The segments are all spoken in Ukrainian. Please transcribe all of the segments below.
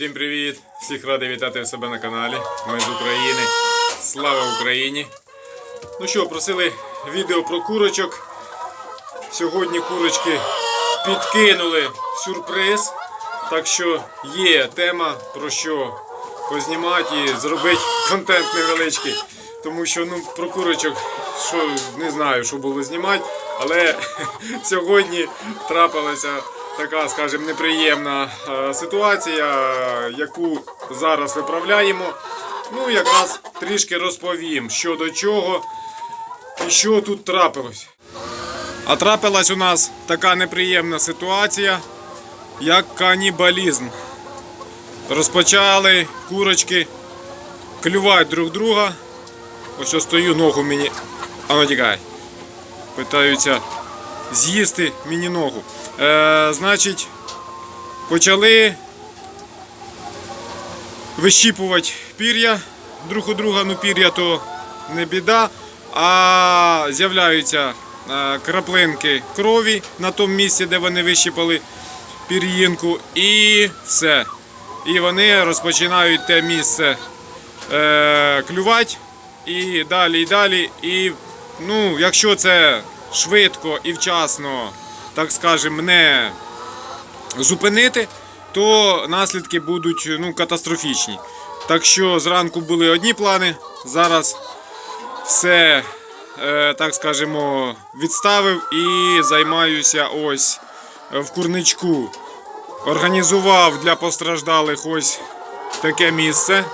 Всім привіт! Всіх радий вітати в себе на каналі. Ми з України. Слава Україні! Ну що, просили відео про курочок. Сьогодні курочки підкинули сюрприз. Так що є тема про що познімати і зробити контент невеличкий. Тому що ну, про курочок що, не знаю, що було знімати, але сьогодні трапилася така, скажімо, неприємна е, ситуація, яку зараз виправляємо. Ну, якраз трішки розповім, що до чого і що тут трапилось. А трапилась у нас така неприємна ситуація, як канібалізм. Розпочали курочки клювати друг друга. Ось стою, ногу мені. А ну тікай. Питаються з'їсти мені ногу. Е, значить, почали вищіпувати пір'я друг у друга, ну пір'я то не біда, а з'являються е, краплинки крові на тому місці, де вони вищіпали пір'їнку, і все. І вони розпочинають те місце е, клювати. І далі, і далі. І ну, якщо це швидко і вчасно, так скажемо, не зупинити, то наслідки будуть ну, катастрофічні. Так що зранку були одні плани, зараз все, е, так скажемо, відставив і займаюся ось в курничку. Організував для постраждалих ось таке місце.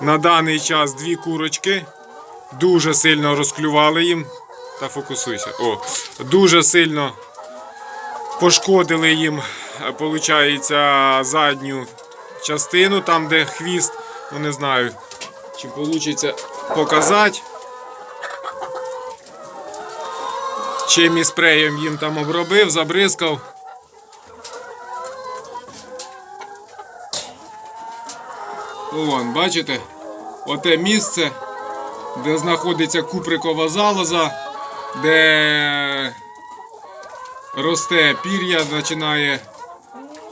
На даний час дві курочки. Дуже сильно розклювали їм. Та фокусуйся. О, дуже сильно пошкодили їм, виходить, задню частину, там де хвіст. Ну не знаю, чи вийде показати. Чим і спреєм їм там обробив, забризкав. Вон, бачите? Оте місце, де знаходиться куприкова залоза, де росте пір'я, починає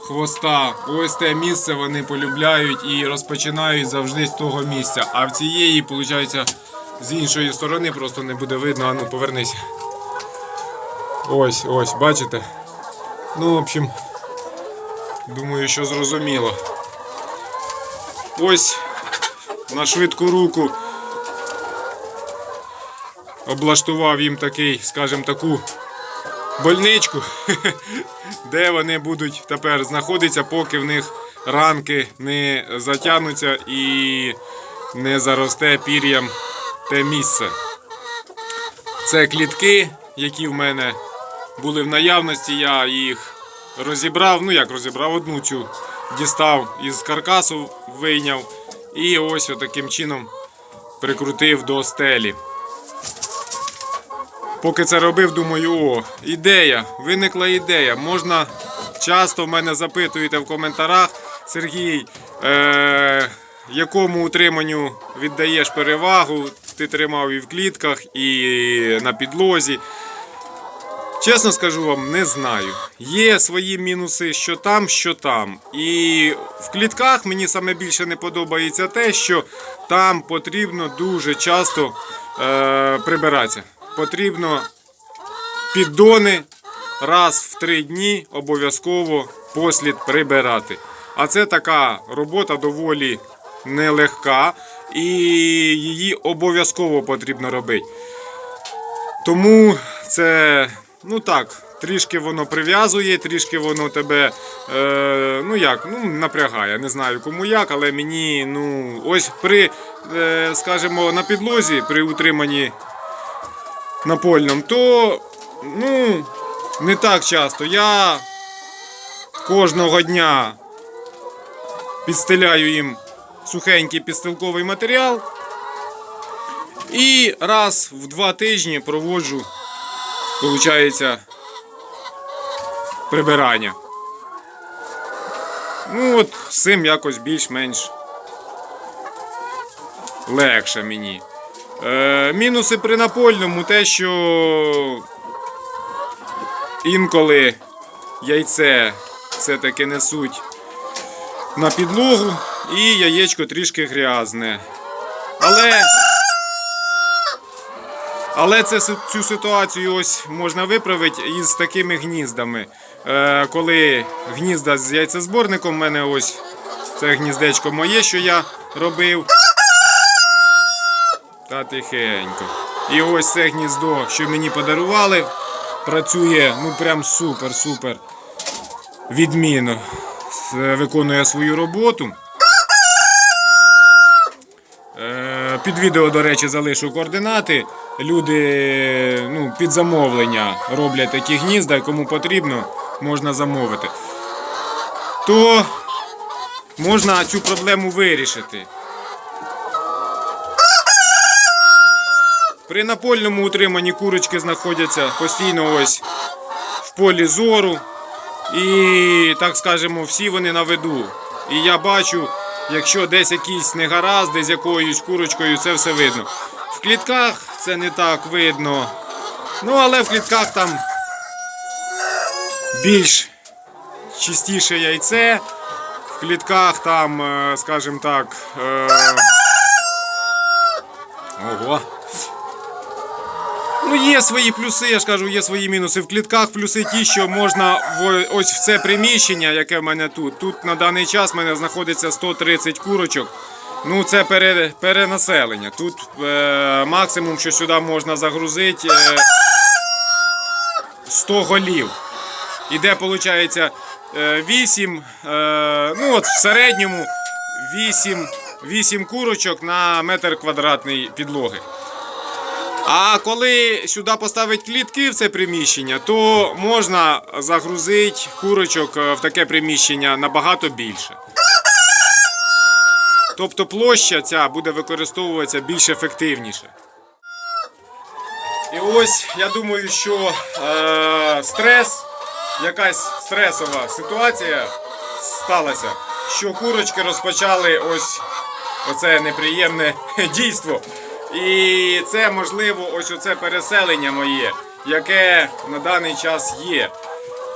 хвоста. Ось те місце вони полюбляють і розпочинають завжди з того місця. А в цієї, виходить, з іншої сторони просто не буде видно. А ну повернися. Ось, ось, бачите? Ну, в общем, думаю, що зрозуміло. Ось на швидку руку облаштував їм такий, скажімо, таку больничку, де вони будуть тепер знаходитися, поки в них ранки не затягнуться і не заросте пір'ям те місце. Це клітки, які в мене були в наявності, я їх розібрав, ну як розібрав одну цю, дістав із каркасу, вийняв і ось таким чином прикрутив до стелі. Поки це робив, думаю, о, ідея, виникла ідея. Можна часто в мене запитуєте в коментарях, Сергій, е, якому утриманню віддаєш перевагу, ти тримав і в клітках, і на підлозі. Чесно скажу вам, не знаю. Є свої мінуси, що там, що там. І в клітках мені саме більше не подобається те, що там потрібно дуже часто е, прибиратися. Потрібно піддони раз в три дні обов'язково послід прибирати. А це така робота доволі нелегка і її обов'язково потрібно робити. Тому це, ну так, трішки воно прив'язує, трішки воно тебе, е, ну як, ну напрягає. Не знаю кому як, але мені, ну, ось при, е, скажімо, на підлозі, при утриманні напольному, то, ну, не так часто. Я кожного дня підстеляю їм сухенький підстилковий матеріал. І раз в два тижні проводжу, виходить, прибирання. Ну от з цим якось більш-менш легше мені. Е, мінуси при напольному те, що інколи яйце все-таки несуть на підлогу і яєчко трішки грязне. Але. Але це, цю ситуацію ось можна виправити із такими гніздами. Е, коли гнізда з яйцезборником, в мене ось це гніздечко моє, що я робив. Та тихенько. І ось це гніздо, що мені подарували, працює ну прям супер-супер відмінно. Виконує свою роботу. Е, Під відео, до речі, залишу координати. Люди ну, під замовлення роблять такі гнізда, кому потрібно, можна замовити. То можна цю проблему вирішити. При напольному утриманні курочки знаходяться постійно ось в полі зору. І, так скажемо, всі вони на виду. І я бачу, якщо десь якісь негаразди з якоюсь курочкою, це все видно. В клітках це не так видно. Ну, але в клітках там більш чистіше яйце. В клітках там, е, скажімо так. е, Ого. Ну, є свої плюси, я ж кажу, є свої мінуси. В клітках плюси ті, що можна в, ось в це приміщення, яке в мене тут. Тут на даний час в мене знаходиться 130 курочок. Ну, це пере, перенаселення. Тут е, максимум, що сюди можна загрузити, е, 100 голів. Іде, виходить, 8, е, ну от в середньому 8, 8 курочок на метр квадратний підлоги. А коли сюди поставить клітки в це приміщення, то можна загрузити курочок е, в таке приміщення набагато більше. Тобто площа ця буде використовуватися більш ефективніше. І ось я думаю, що е, стрес, якась стресова ситуація сталася, що курочки розпочали ось оце неприємне дійство. І це можливо ось оце переселення моє, яке на даний час є.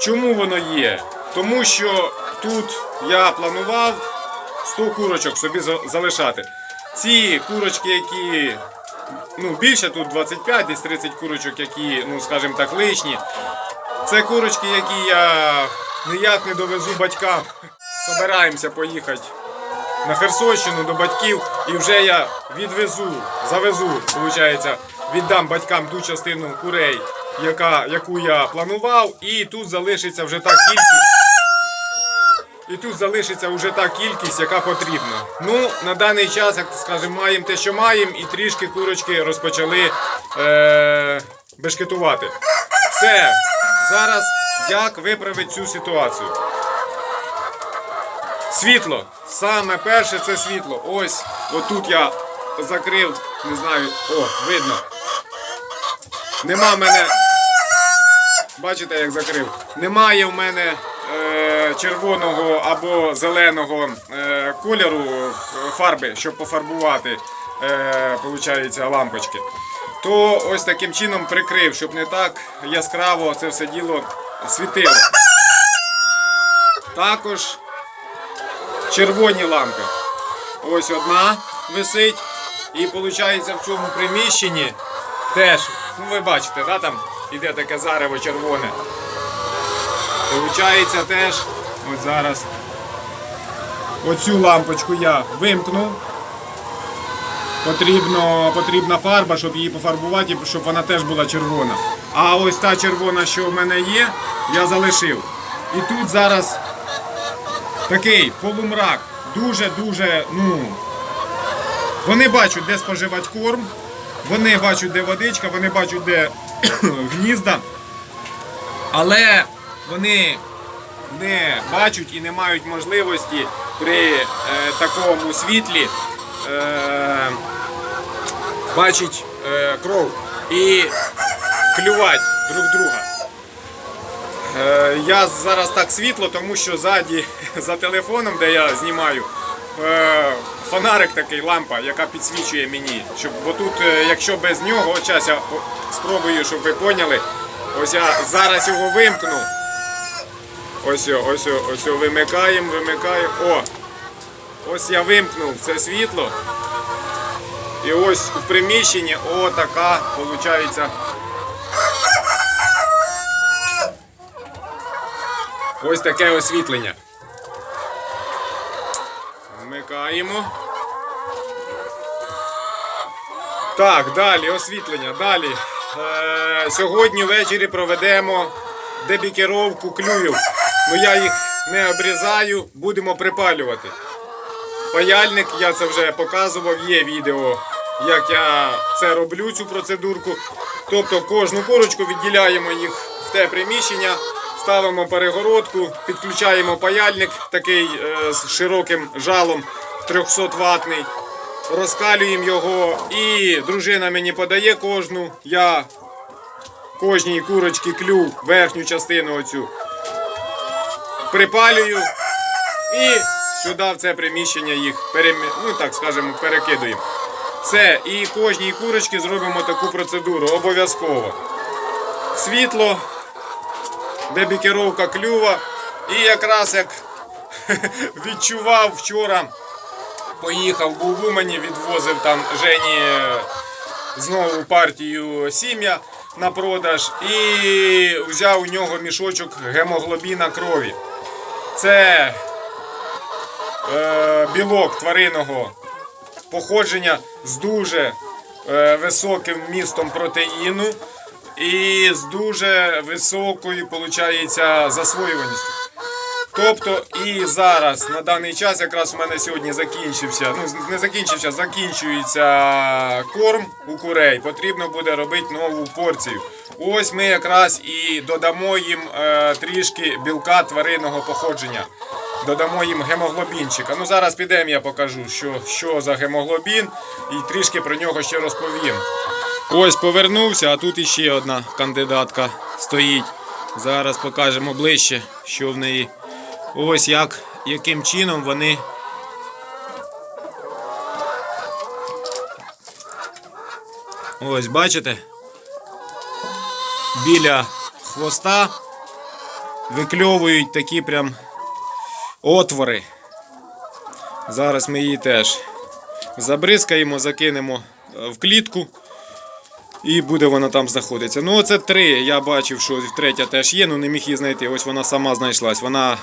Чому воно є? Тому що тут я планував 100 курочок собі залишати. Ці курочки, які ну, більше тут 25, десь 30 курочок, які, ну скажімо так, лишні. Це курочки, які я ніяк не довезу батькам. Собираємося поїхати на Херсонщину до батьків і вже я відвезу, завезу, виходить, віддам батькам ту частину курей, яка, яку я планував, і тут залишиться вже та кількість. І тут залишиться вже та кількість, яка потрібна. Ну, на даний час, як скажемо, маємо те, що маємо, і трішки курочки розпочали е- бешкетувати. Все. Зараз як виправити цю ситуацію? Світло. Саме перше це світло. Ось, отут я закрив, не знаю, о, видно. Нема в мене. Бачите, як закрив. Немає в мене е, червоного або зеленого е, кольору е, фарби, щоб пофарбувати е, получається, лампочки. То ось таким чином прикрив, щоб не так яскраво це все діло світило. Також червоні лампи. Ось одна висить. І виходить в цьому приміщенні теж, ну ви бачите, да, там іде таке зарево червоне. Получається теж, от зараз оцю лампочку я вимкнув. Потрібно, потрібна фарба, щоб її пофарбувати, щоб вона теж була червона. А ось та червона, що в мене є, я залишив. І тут зараз такий полумрак. Дуже-дуже, ну. Вони бачать, де споживати корм, вони бачать, де водичка, вони бачать, де гнізда. Але вони не бачать і не мають можливості при е, такому світлі е, бачить е, кров і клювати друг друга. Е, Я зараз так світло, тому що ззаді за телефоном, де я знімаю, е, фонарик такий, лампа, яка підсвічує мені. Бо тут, е, якщо без нього, от час я спробую, щоб ви поняли. Ось я зараз його вимкну. Ось, о, ось, о, ось вимикаємо, вимикаємо. О, ось я вимкнув це світло. І ось у приміщенні отака виходить. Ось таке освітлення. Вмикаємо. Так, далі освітлення. Далі. Е, сьогодні ввечері проведемо дебікеровку клюїв. Ну я їх не обрізаю, будемо припалювати. Паяльник, я це вже показував, є відео, як я це роблю, цю процедурку. Тобто кожну курочку відділяємо їх в те приміщення, ставимо перегородку, підключаємо паяльник такий е, з широким жалом 300 ватний, розкалюємо його і дружина мені подає кожну. Я кожній курочці клюв верхню частину оцю припалюю і сюди в це приміщення їх ну, так скажемо, перекидуємо. Все, і кожній курочці зробимо таку процедуру обов'язково. Світло, дебікеровка клюва. І якраз як відчував вчора, поїхав, був в Умані, відвозив там Жені е, знову партію сім'я на продаж і взяв у нього мішочок гемоглобіна крові. Це е, білок тваринного походження з дуже е, високим вмістом протеїну і з дуже високою виходить, засвоюваністю. Тобто і зараз на даний час якраз у мене сьогодні закінчився, ну не закінчився, закінчується корм у курей. Потрібно буде робити нову порцію. Ось ми якраз і додамо їм е, трішки білка тваринного походження. Додамо їм гемоглобінчика. Ну зараз підемо, я покажу, що, що за гемоглобін, і трішки про нього ще розповім. Ось повернувся, а тут іще одна кандидатка стоїть. Зараз покажемо ближче, що в неї. Ось як, яким чином вони. Ось бачите? Біля хвоста викльовують такі прям отвори. Зараз ми її теж забризкаємо, закинемо е, в клітку. І буде вона там знаходитися. Ну, оце три. Я бачив, що третя теж є, ну не міг її знайти. Ось вона сама знайшлась. Вона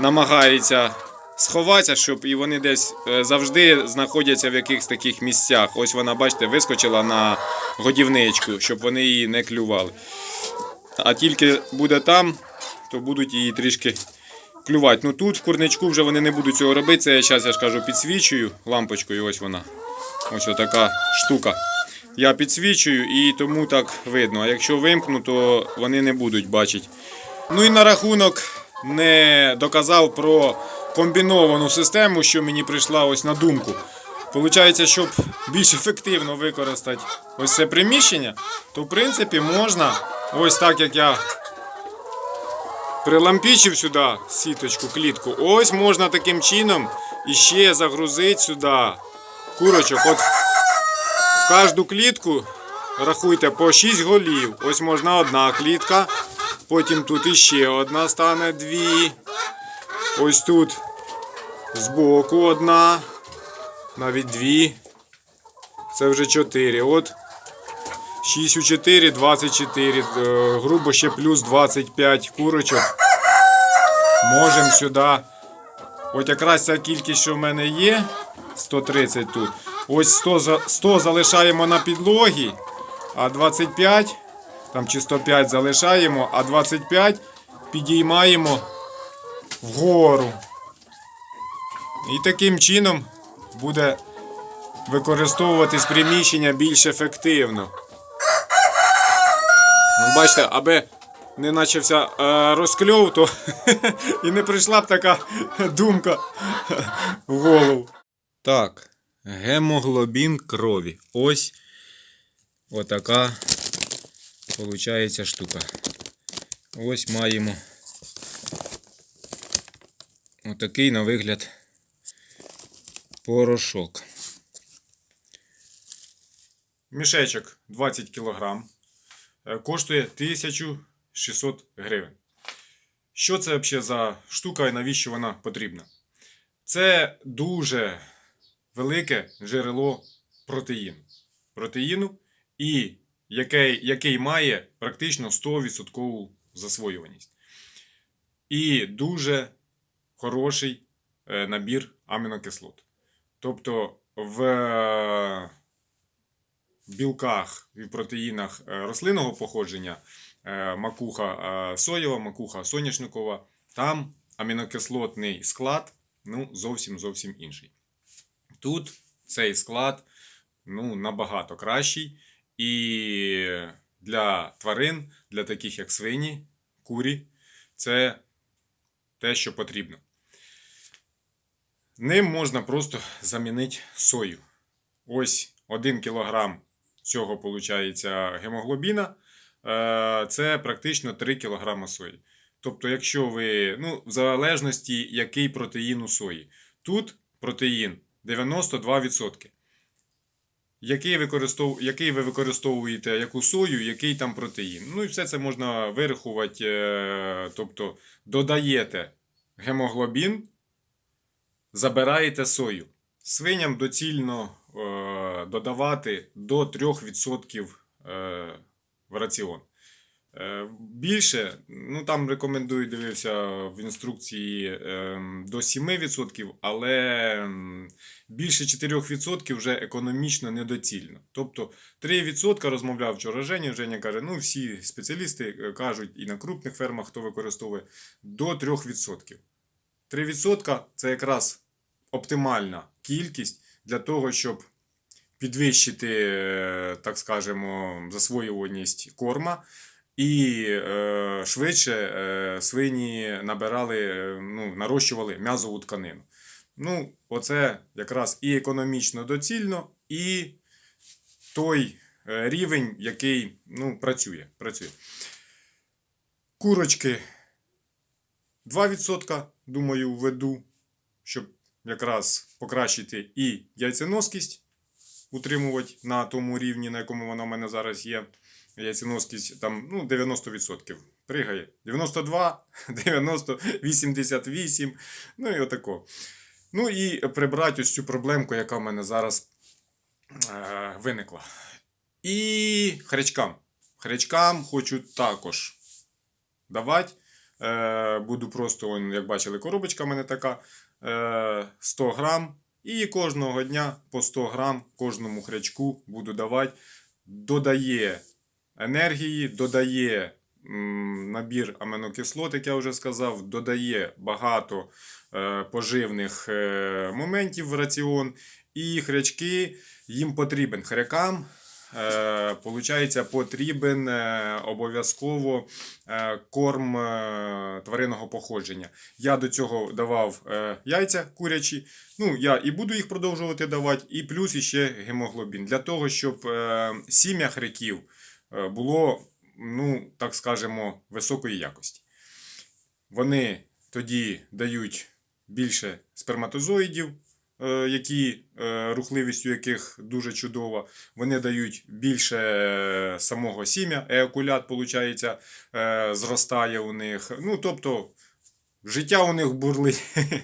намагається сховатися, щоб і вони десь е, завжди знаходяться в якихось таких місцях. Ось вона, бачите, вискочила на годівничку, щоб вони її не клювали. А тільки буде там, то будуть її трішки клювати. Ну тут в курничку вже вони не будуть цього робити. Це я зараз я ж кажу, підсвічую лампочкою. Ось вона. Ось така штука. Я підсвічую і тому так видно. А якщо вимкну, то вони не будуть бачити. Ну і на рахунок не доказав про комбіновану систему, що мені прийшла ось на думку. Получається, щоб більш ефективно використати ось це приміщення, то в принципі можна, ось так як я прилампічив сюди сіточку, клітку, ось можна таким чином іще загрузити сюди курочок. От кожну клітку рахуйте по 6 голів. Ось можна одна клітка. Потім тут іще одна стане дві. Ось тут збоку одна. Навіть дві. Це вже 4. От 6 у 4, 24. Е, Грубо ще плюс 25 курочок. Можемо сюди. От якраз ця кількість, що в мене є, 130 тут. Ось 100, 100 залишаємо на підлогі, а 25, там чи 105 залишаємо, а 25 підіймаємо вгору. І таким чином буде використовуватись приміщення більш ефективно. Ну, бачите, аби не почався е, розкльов, то і не прийшла б така думка в голову. Так, гемоглобін крові. Ось отака виходить штука. Ось маємо отакий на вигляд порошок. Мішечок 20 кг. Е, Коштує 1600 гривень. Що це взагалі за штука і навіщо вона потрібна? Це дуже велике джерело протеїну. Протеїну, і який, який має практично 100% засвоюваність. І дуже хороший е, набір амінокислот. Тобто в е, білках і протеїнах е, рослинного походження, макуха соєва, макуха соняшникова, там амінокислотний склад ну, зовсім зовсім інший. Тут цей склад ну, набагато кращий. І для тварин, для таких як свині, курі, це те, що потрібно. Ним можна просто замінити сою. Ось 1 кг цього виходить гемоглобіна. е, Це практично 3 кг сої. Тобто, якщо ви, ну, в залежності, який протеїн у сої. Тут протеїн 92%. Який, використов... який ви використовуєте яку сою, який там протеїн. Ну і все це можна вирахувати. е, Тобто додаєте гемоглобін, забираєте сою. Свиням доцільно е, додавати до 3% е, в раціон. Е, Більше, ну там рекомендую, дивився в інструкції е, до 7%, але більше 4% вже економічно недоцільно. Тобто 3% розмовляв вчора Женя. Женя каже, ну всі спеціалісти е, кажуть і на крупних фермах, хто використовує, до 3%. 3% це якраз оптимальна кількість для того, щоб підвищити, е, так скажемо, засвоюваність корма. І е, швидше е, свині набирали, е, ну, нарощували м'язову тканину. Ну, оце якраз і економічно доцільно, і той е, рівень, який ну, працює. працює. Курочки 2%, думаю, введу, щоб якраз покращити і яйценоскість, утримувати на тому рівні, на якому вона в мене зараз є. Яйценоскість там ну, 90% пригає. 92, 90, 88, ну і отако. Ну і прибрати ось цю проблемку, яка в мене зараз е, виникла. І хрячкам. Хрячкам хочу також давати. Е, буду просто, як бачили, коробочка в мене така. Е, 100 грам. І кожного дня по 100 грам кожному хрячку буду давати. Додає енергії, додає набір аминокислот, як я вже сказав, додає багато е, поживних е, моментів в раціон. І хрячки їм потрібен хрякам. Е, Получається, потрібен обов'язково корм тваринного походження. Я до цього давав яйця курячі. Ну, я і буду їх продовжувати давати, і плюс іще гемоглобін. Для того, щоб сім'я хряків було, ну, так скажемо, високої якості. Вони тоді дають більше сперматозоїдів, е, які е, рухливістю яких дуже чудова. Вони дають більше е, самого сім'я, еокулят, виходить, е, зростає у них. Ну, тобто, життя у них бурлить.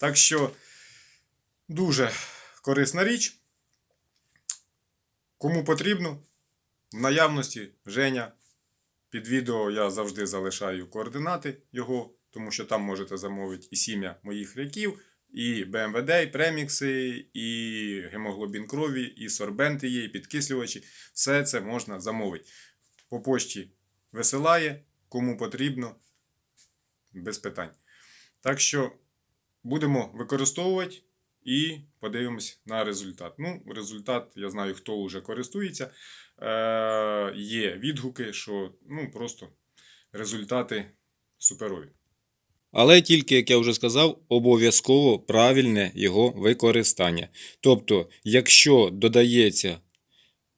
Так що дуже корисна річ. Кому потрібно, в наявності Женя. Під відео я завжди залишаю координати його, тому що там можете замовити і сім'я моїх хряків, і БМВД, і премікси, і гемоглобін крові, і сорбенти є, і підкислювачі. Все це можна замовити. По пошті висилає, кому потрібно, без питань. Так що будемо використовувати і подивимось на результат. Ну, результат, я знаю, хто вже користується. Е, є відгуки, що ну, просто результати суперові. Але тільки, як я вже сказав, обов'язково правильне його використання. Тобто, якщо додається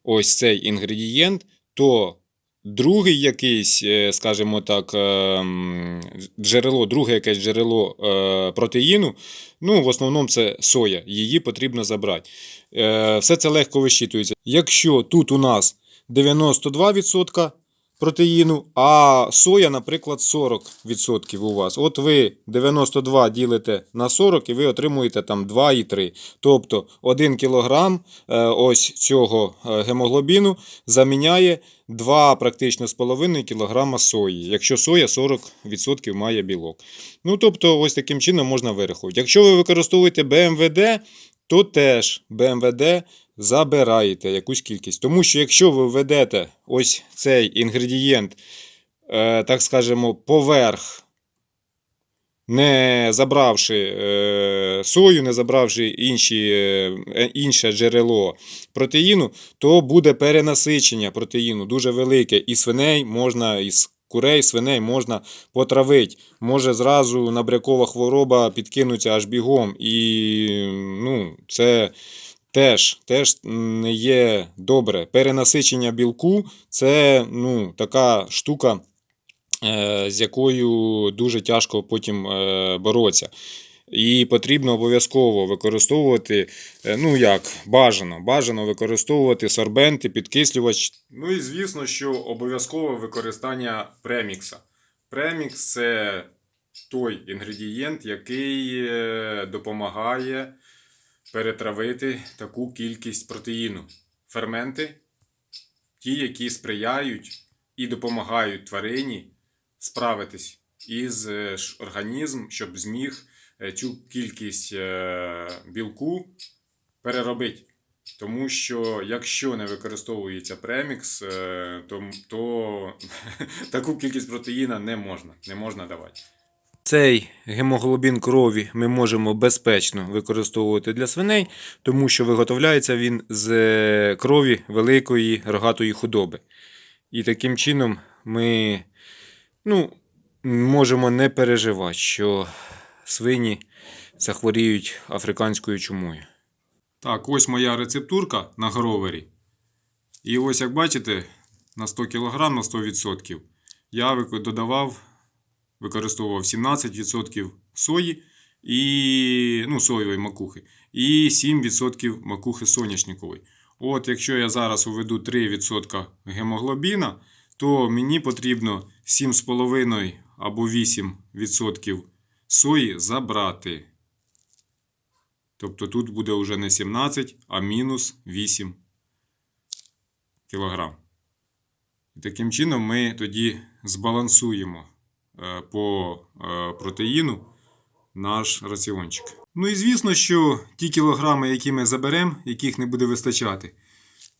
ось цей інгредієнт, то другий якийсь, е, скажімо так, ем, джерело, друге якесь джерело е, протеїну, ну, в основному це соя, її потрібно забрати. Е, Все це легко вищитується. Якщо тут у нас 92%, протеїну, а соя, наприклад, 40% у вас. От ви 92 ділите на 40 і ви отримуєте там 2,3. Тобто 1 кг е, ось цього е, гемоглобіну заміняє 2 практично з половиною кг сої, якщо соя 40% має білок. Ну, тобто, ось таким чином можна вирахувати. Якщо ви використовуєте БМВД, то теж БМВД забираєте якусь кількість. Тому що якщо ви введете ось цей інгредієнт, е, так скажемо, поверх, не забравши е, сою, не забравши інші, е, інше джерело протеїну, то буде перенасичення протеїну дуже велике. І свиней можна, із курей, свиней можна потравити. Може зразу набрякова хвороба підкинуться аж бігом. І ну, це теж, теж не є добре. Перенасичення білку це ну, така штука, е, з якою дуже тяжко потім е, боротися. І потрібно обов'язково використовувати, е, ну як, бажано, бажано використовувати сорбенти, підкислювач. Ну і звісно, що обов'язкове використання премікса. Премікс це той інгредієнт, який е, допомагає перетравити таку кількість протеїну. Ферменти, ті, які сприяють і допомагають тварині справитись із е, ш- організм, щоб зміг цю кількість е, білку переробити. Тому що якщо не використовується премікс, е, то, то таку кількість протеїна не можна, не можна давати. Цей гемоглобін крові ми можемо безпечно використовувати для свиней, тому що виготовляється він з е, крові великої рогатої худоби. І таким чином ми ну, можемо не переживати, що свині захворіють африканською чумою. Так, ось моя рецептурка на гровері. І ось як бачите, на 100 кг на 100% я додавав, використовував 17% сої і ну, соєвої макухи і 7% макухи соняшникової. От якщо я зараз уведу 3% гемоглобіна, то мені потрібно 7,5 або 8% сої забрати. Тобто тут буде вже не 17, а мінус 8 кг. І таким чином ми тоді збалансуємо е, по е, протеїну наш раціончик. Ну і звісно, що ті кілограми, які ми заберемо, яких не буде вистачати.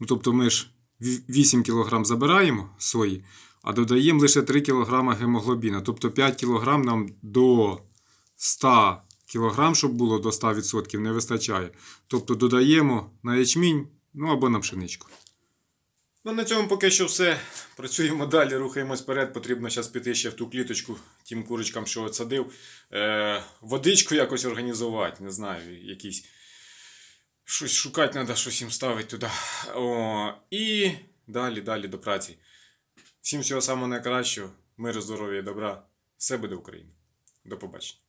Ну, тобто ми ж 8 кг забираємо сої, а додаємо лише 3 кг гемоглобіна. Тобто 5 кг нам до 100 кг, щоб було до 100% не вистачає. Тобто додаємо на ячмінь, ну або на пшеничку. Ну, на цьому поки що все. Працюємо далі, рухаємось вперед. Потрібно зараз піти ще в ту кліточку тим курочкам, що от садив. Е, водичку якось організувати, не знаю, якісь. Щось шукати треба, щось їм ставити туди. О, і далі, далі до праці. Всім всього самого найкращого, миру, здоров'я і добра. Все буде Україна. До побачення.